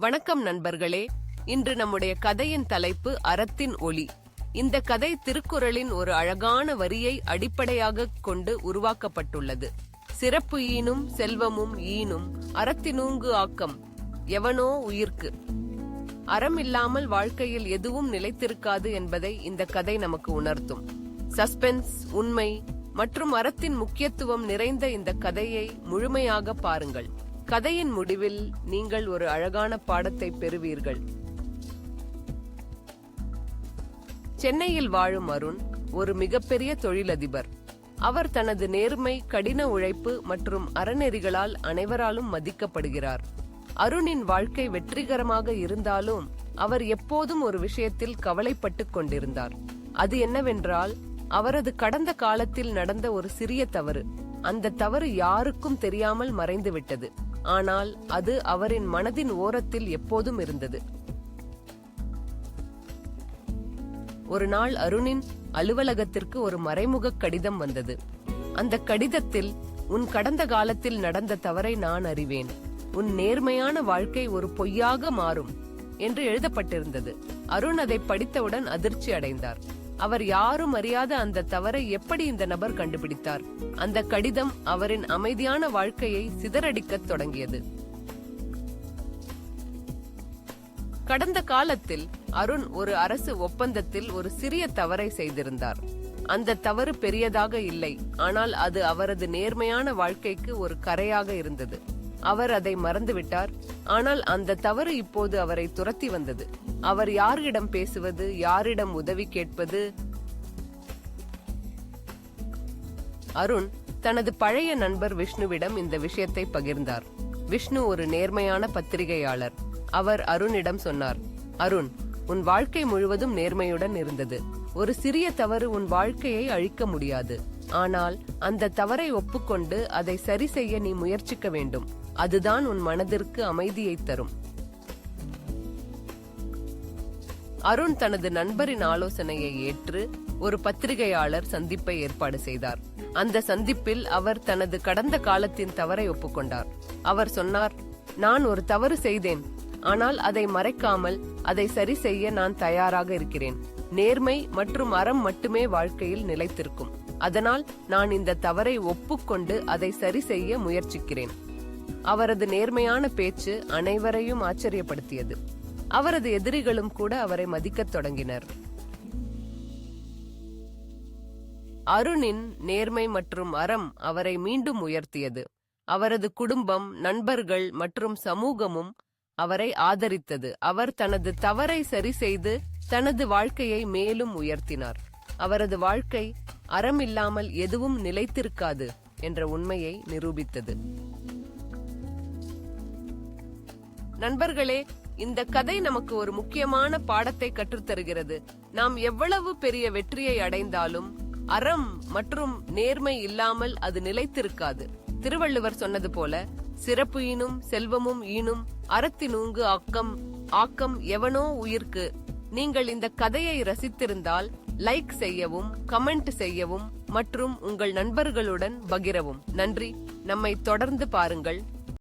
வணக்கம் நண்பர்களே. இன்று நம்முடைய கதையின் தலைப்பு அறத்தின் ஒளி. இந்த கதை திருக்குறளின் ஒரு அழகான வரியை அடிப்படையாகக் கொண்டு உருவாக்கப்பட்டுள்ளது. சிறப்பு ஈனும் செல்வமும் ஈனும் அறத்தினூங்கு ஆக்கம் எவனோ உயிர்க்கு. அறம் இல்லாமல் வாழ்க்கையில் எதுவும் நிலைத்திருக்காது என்பதை இந்த கதை நமக்கு உணர்த்தும். சஸ்பென்ஸ் உண்மை மற்றும் அறத்தின் முக்கியத்துவம் நிறைந்த இந்த கதையை முழுமையாக பாருங்கள். கதையின் முடிவில் நீங்கள் ஒரு அழகான பாடத்தை பெறுவீர்கள். சென்னையில் வாழும் அருண் ஒரு மிகப்பெரிய தொழிலதிபர். அவர் தனது நேர்மை கடின உழைப்பு மற்றும் அறநெறிகளால் அனைவராலும் மதிக்கப்படுகிறார். அருணின் வாழ்க்கை வெற்றிகரமாக இருந்தாலும் அவர் எப்போதும் ஒரு விஷயத்தில் கவலைப்பட்டுக் கொண்டிருந்தார். அது என்னவென்றால் அவரது கடந்த காலத்தில் நடந்த ஒரு சிறிய தவறு. அந்த தவறு யாருக்கும் தெரியாமல் மறைந்துவிட்டது. ஆனால் அது அவரின் மனதின் ஓரத்தில் எப்போதும் இருந்தது. ஒரு நாள் அருணின் அலுவலகத்திற்கு ஒரு மறைமுக கடிதம் வந்தது. அந்த கடிதத்தில் உன் கடந்த காலத்தில் நடந்த தவறை நான் அறிவேன். உன் நேர்மையான வாழ்க்கை ஒரு பொய்யாக மாறும் என்று எழுதப்பட்டிருந்தது. அருண் அதை படித்தவுடன் அதிர்ச்சி அடைந்தார். அவர் யாரும் அறியாத அந்த தவறை எப்படி இந்த நபர் கண்டுபிடித்தார்? அந்த கடிதம் அவரின் அமைதியான வாழ்க்கையை சிதறடிக்கத் தொடங்கியது. கடந்த காலத்தில் அருண் ஒரு அரசு ஒப்பந்தத்தில் ஒரு சிறிய தவறை செய்திருந்தார். அந்த தவறு பெரியதாக இல்லை ஆனால் அது அவரது நேர்மையான வாழ்க்கைக்கு ஒரு கரையாக இருந்தது. அவர் அதை மறந்துவிட்டார். ஆனால் அந்த தவறு இப்போது அவரை துரத்தி வந்தது. அவர் யாரிடம் பேசுவது யாரிடம் உதவி கேட்பது? அருண் தனது பழைய நண்பர் விஷ்ணுவிடம் இந்த விஷயத்தை பகிர்ந்தார். விஷ்ணு ஒரு நேர்மையான பத்திரிகையாளர். அவர் அருணிடம் சொன்னார் அருண் உன் வாழ்க்கை முழுவதும் நேர்மையுடன் இருந்தது. ஒரு சிறிய தவறு உன் வாழ்க்கையை அழிக்க முடியாது. ஆனால் அந்த தவறை ஒப்புக்கொண்டு அதை சரி செய்ய நீ முயற்சிக்க வேண்டும். அதுதான் உன் மனதிற்கு அமைதியை தரும். அருண் தனது நண்பரின் ஆலோசனையை ஏற்று ஒரு பத்திரிகையாளர் சந்திப்பை ஏற்பாடு செய்தார். அந்த சந்திப்பில் அவர் தனது கடந்த காலத்தின் தவறை ஒப்புக்கொண்டார். அவர் சொன்னார் நான் ஒரு தவறு செய்தேன். ஆனால் அதை மறைக்காமல் அதை சரி செய்ய நான் தயாராக இருக்கிறேன். நேர்மை மற்றும் அறம் மட்டுமே வாழ்க்கையில் நிலைத்திருக்கும். அதனால் நான் இந்த தவறை ஒப்புக்கொண்டு அதை சரி செய்ய முயற்சிக்கிறேன். அவரது நேர்மையான பேச்சு அனைவரையும் ஆச்சரியப்படுத்தியது. அவரது எதிரிகளும் கூட அவரை மதிக்கத் தொடங்கினர். அருணின் நேர்மை மற்றும் அறம் அவரை மீண்டும் உயர்த்தியது. அவரது குடும்பம் நண்பர்கள் மற்றும் சமூகமும் அவரை ஆதரித்தது. அவர் தனது தவறை சரி செய்து தனது வாழ்க்கையை மேலும் உயர்த்தினார். அவரது வாழ்க்கை அறம் இல்லாமல் எதுவும் நிலைத்திருக்காது என்ற உண்மையை நிரூபித்தது. நண்பர்களே இந்த கதை நமக்கு ஒரு முக்கியமான பாடத்தை கற்றுத்தருகிறது. நாம் எவ்வளவு பெரிய வெற்றியை அடைந்தாலும் அறம் மற்றும் நேர்மை இல்லாமல் அது நிலைத்திருக்காது. திருவள்ளுவர் சொன்னது போல சிறப்பு ஈனும் செல்வமும் ஈனும் அறத்தினூங்கு ஆக்கம் ஆக்கம் எவனோ உயிர்க்கு. நீங்கள் இந்த கதையை ரசித்திருந்தால் லைக் செய்யவும் கமெண்ட் செய்யவும் மற்றும் உங்கள் நண்பர்களுடன் பகிரவும். நன்றி. நம்மை தொடர்ந்து பாருங்கள்.